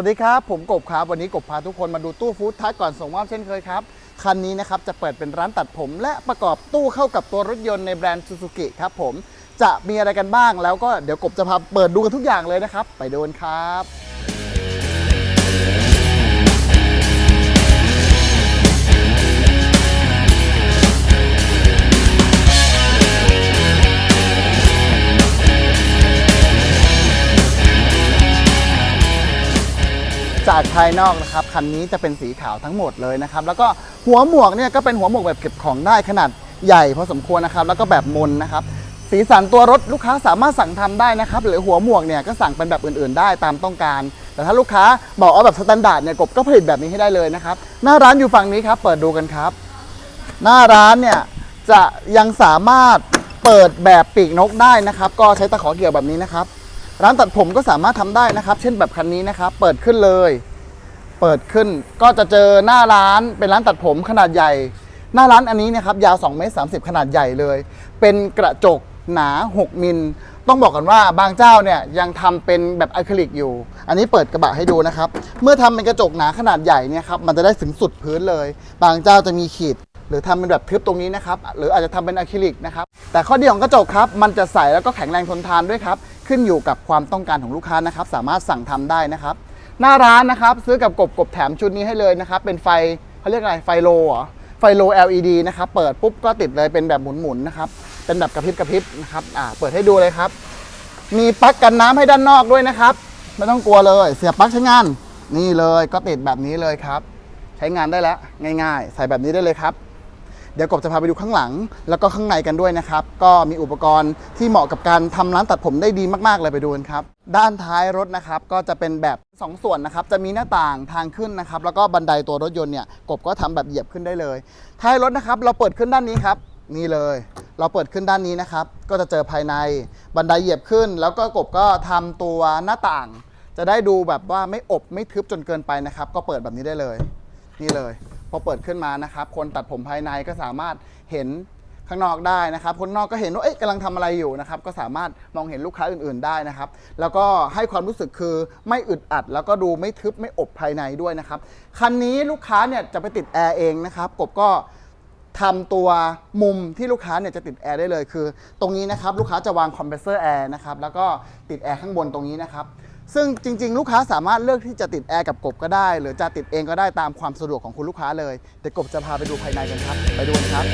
วัสดีครับ ผมกบครับ วันนี้กบพาทุกคนมาดูตู้ฟู้ดทักก่อนส่งมอบเช่นเคยครับ คันนี้นะครับจะเปิดเป็นร้านตัดผม และประกอบตู้เข้ากับตัวรถยนต์ในแบรนด์ซูซูกิครับผมจะมีอะไรกันบ้างแล้วก็เดี๋ยวกบจะพาเปิดดูกันทุกอย่างเลยนะครับ ไปดูกันครับากภายนอกนะครับคันนี้จะเป็นสีขาวทั้งหมดเลยนะครับแล้วก็หัวหมวกเนี่ยก็เป็นหัวหมวกแบบเก็บของได้ขนาดใหญ่พอสมควรนะครับแล้วก็แบบมนนะครับสีสันตัวรถลูกค้าสามารถสั่งทำได้นะครับหรือหัวหมวกเนี่ยก็สั่งเป็นแบบอื่นๆ ได้ตามต้องการ แต่ถ้าลูกค้าบอกเอาแบบสแตนดาร์ดเนี่ยกบก็ผลิตแบบนี้ให้ได้เลยนะครับหน้าร้านอยู่ฝั่งนี้ครับเปิดดูกันครับ หน้าร้านเนี่ยจะยังสามารถเปิดแบบปีกนกได้นะครับ ก็ใช้ตะขอเกี่ยวแบบนี้นะครับ ร้านตัดผมก็สามารถทำได้นะครับ เช่นแบบคันนี้นะครับ เปิดขึ้นเลย เปิดขึ้นก็จะเจอหน้าร้านเป็นร้านตัดผมขนาดใหญ่ หน้าร้านอันนี้นะครับยาว2เมตร30 ขนาดใหญ่เลย เป็นกระจกหนา 6 มิล ต้องบอกกันว่าบางเจ้าเนี่ยยังทำเป็นแบบอะคริลิกอยู่ อันนี้เปิดกระบะให้ดูนะครับ เมื่อทำเป็นกระจกหนาขนาดใหญ่เนี่ยครับมันจะได้ถึงสุดพื้นเลย บางเจ้าจะมีขีด หรือทำเป็นแบบทึบตรงนี้นะครับ หรืออาจจะทำเป็นอะคริลิกนะครับ แต่ข้อดีของกระจกครับ มันจะใสแล้วก็แข็งแรงทนทานด้วยครับ ขึ้นอยู่กับความต้องการของลูกค้านะครับ สามารถสั่งทำได้นะครับ หน้าร้านนะครับ ซื้อกับกบกบแถมชุดนี้ให้เลยนะครับ เป็นไฟเขาเรียกอะไรไฟโลเหรอไฟโล LED นะครับ เปิดปุ๊บก็ติดเลยเป็นแบบหมุนๆนะครับ เป็นแบบกระพริบกระพริบนะครับ อ่า เปิดให้ดูเลยครับ มีปลั๊กกันน้ำให้ด้านนอกด้วยนะครับ ไม่ต้องกลัวเลย เสียบปลั๊กใช้งาน นี่เลยก็ติดแบบนี้เลยครับ ใช้งานได้แล้วง่าย ๆ ใส่แบบนี้ได้เลยครับ เดี๋ยวกบจะพาไปดูข้างหลัง แล้วก็ข้างในกันด้วยนะครับ ก็มีอุปกรณ์ที่เหมาะกับการทำร้านตัดผมได้ดีมากๆเลยไปดูกันครับ ด้านท้ายรถนะครับก็จะเป็นแบบ 2 ส่วนนะครับ จะมีหน้าต่างทางขึ้นนะครับ แล้วก็บันไดตัวรถยนต์เนี่ยกบก็ทำแบบเหยียบขึ้นได้เลย ท้ายรถนะครับเราเปิดขึ้นด้านนี้ครับนี่เลย เราเปิดขึ้นด้านนี้นะครับ ก็จะเจอภายในบันไดเหยียบขึ้น แล้วก็กบก็ทำตัวหน้าต่าง จะได้ดูแบบว่าไม่อบไม่ทึบจนเกินไปนะครับ ก็เปิดแบบนี้ได้เลย นี่เลย พอเปิดขึ้นมานะครับ คนตัดผมภายในก็สามารถเห็นข้างนอกได้นะครับ คนนอกก็เห็นว่าเอ๊ะกำลังทำอะไรอยู่นะครับ ก็สามารถมองเห็นลูกค้าอื่น ๆได้นะครับ แล้วก็ให้ความรู้สึกคือไม่อึดอัด แล้วก็ดูไม่ทึบไม่อบภายในด้วยนะครับ คันนี้ลูกค้าเนี่ยจะไปติดแอร์เองนะครับกบก็ทำตัวมุมที่ลูกค้าเนี่ยจะติดแอร์ได้เลยคือ ตรงนี้นะครับลูกค้าจะวางคอมเพรสเซอร์แอร์นะครับแล้วก็ติดแอร์ข้างบนตรงนี้นะครับ ซึ่งจริง ๆ ลูกค้าสามารถเลือกที่จะติดแอร์กับกบก็ได้ หรือจะติดเองก็ได้ตามความสะดวกของคุณลูกค้าเลยเดี๋ยวกบจะพาไปดูภายในกันครับ ไปดูกันครับ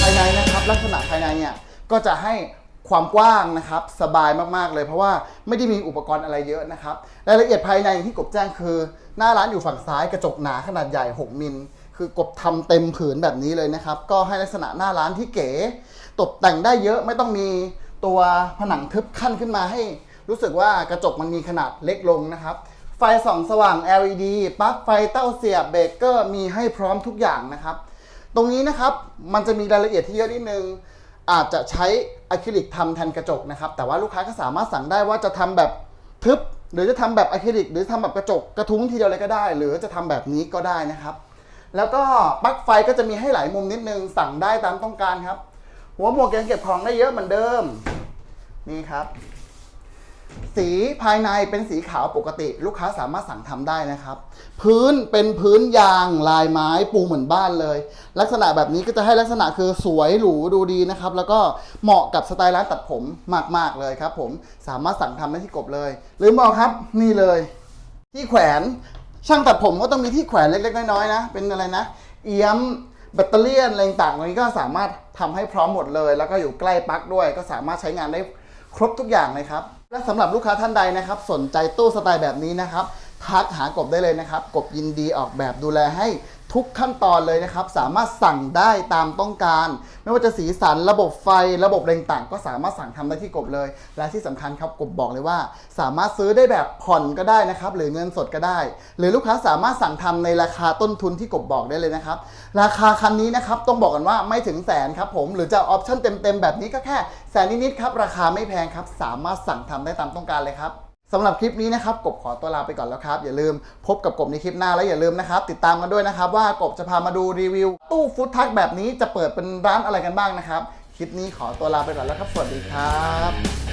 ภายในนะครับลักษณะภายในเนี่ยก็จะให้ ความกว้างนะครับ สบายมากๆเลยเพราะว่าไม่ได้มีอุปกรณ์อะไรเยอะนะครับรายละเอียดภายในที่กบแจ้งคือ หน้าร้านอยู่ฝั่งซ้ายกระจกหนาขนาดใหญ่ 6 มิล คือกบทำเต็มผืนแบบนี้เลยนะครับ ก็ให้ลักษณะหน้าร้านที่เก๋ ตกแต่งได้เยอะไม่ต้องมีตัวผนังทึบขั้นขึ้นมาให้ รู้สึกว่ากระจกมันมีขนาดเล็กลงนะครับไฟส่องสว่าง LED ปลั๊กไฟเต้าเสียบเบรกเกอร์มีให้พร้อมทุกอย่างนะครับ ตรงนี้นะครับมันจะมีรายละเอียดที่เยอะนิดนึงอาจจะใช้ อะคริลิกทำแทนกระจกนะครับ แต่ว่าลูกค้าก็สามารถสั่งได้ว่าจะทำแบบทึบ หรือจะทำแบบอะคริลิก หรือทำแบบกระจกกระทุ้งทีเดียวเลยก็ได้ หรือจะทำแบบนี้ก็ได้นะครับ แล้วก็ปลั๊กไฟก็จะมีให้หลายมุมนิดนึง สั่งได้ตามต้องการครับ หัวหมวกยังเก็บของได้เยอะเหมือนเดิม นี่ครับ สีภายในเป็นสีขาวปกติ ลูกค้าสามารถสั่งทำได้นะครับ พื้นเป็นพื้นยางลายไม้ปูเหมือนบ้านเลย ลักษณะแบบนี้ก็จะให้ลักษณะคือสวยหรูดูดีนะครับ แล้วก็เหมาะกับสไตล์ร้านตัดผมมาก ๆ เลยครับ ผมสามารถสั่งทำได้ที่กบเลย หรือบอกครับนี่เลย ที่แขวนช่างตัดผมก็ต้องมีที่แขวนเล็ก ๆ น้อยๆนะ เป็นอะไรนะ เอี้ยมแบตเตอรี่อะไรต่างๆตรงนี้ก็สามารถทำให้พร้อมหมดเลย แล้วก็อยู่ใกล้ปลั๊กด้วย ก็สามารถใช้งานได้ครบทุกอย่างเลยครับ และสำหรับลูกค้าท่านใดนะครับ สนใจตู้สไตล์แบบนี้นะครับ ทักหากบได้เลยนะครับ กบยินดีออกแบบดูแลให้ ทุกขั้นตอนเลยนะครับ สามารถสั่งได้ตามต้องการ ไม่ว่าจะสีสันระบบไฟระบบอะไรต่าง ก็สามารถสั่งทำได้ที่กบเลย และที่สำคัญครับกบบอกเลยว่า สามารถซื้อได้แบบผ่อนก็ได้นะครับ หรือเงินสดก็ได้ หรือลูกค้าสามารถสั่งทำในราคาต้นทุนที่กบบอกได้เลยนะครับ ราคาคันนี้นะครับต้องบอกกันว่าไม่ถึงแสนครับผมหรือจะออปชั่นเต็มๆแบบนี้ก็แค่แสนนิดๆครับราคาไม่แพงครับสามารถสั่งทำได้ตามต้องการเลยครับ สำหรับคลิปนี้นะครับกบขอตัวลาไปก่อนแล้วครับ อย่าลืมพบกับกบในคลิปหน้าและอย่าลืมนะครับ ติดตามกันด้วยนะครับ ว่ากบจะพามาดูรีวิว ตู้ฟู้ดทักแบบนี้จะเปิดเป็นร้านอะไรกันบ้างนะครับ คลิปนี้ขอตัวลาไปก่อนแล้วครับ สวัสดีครับ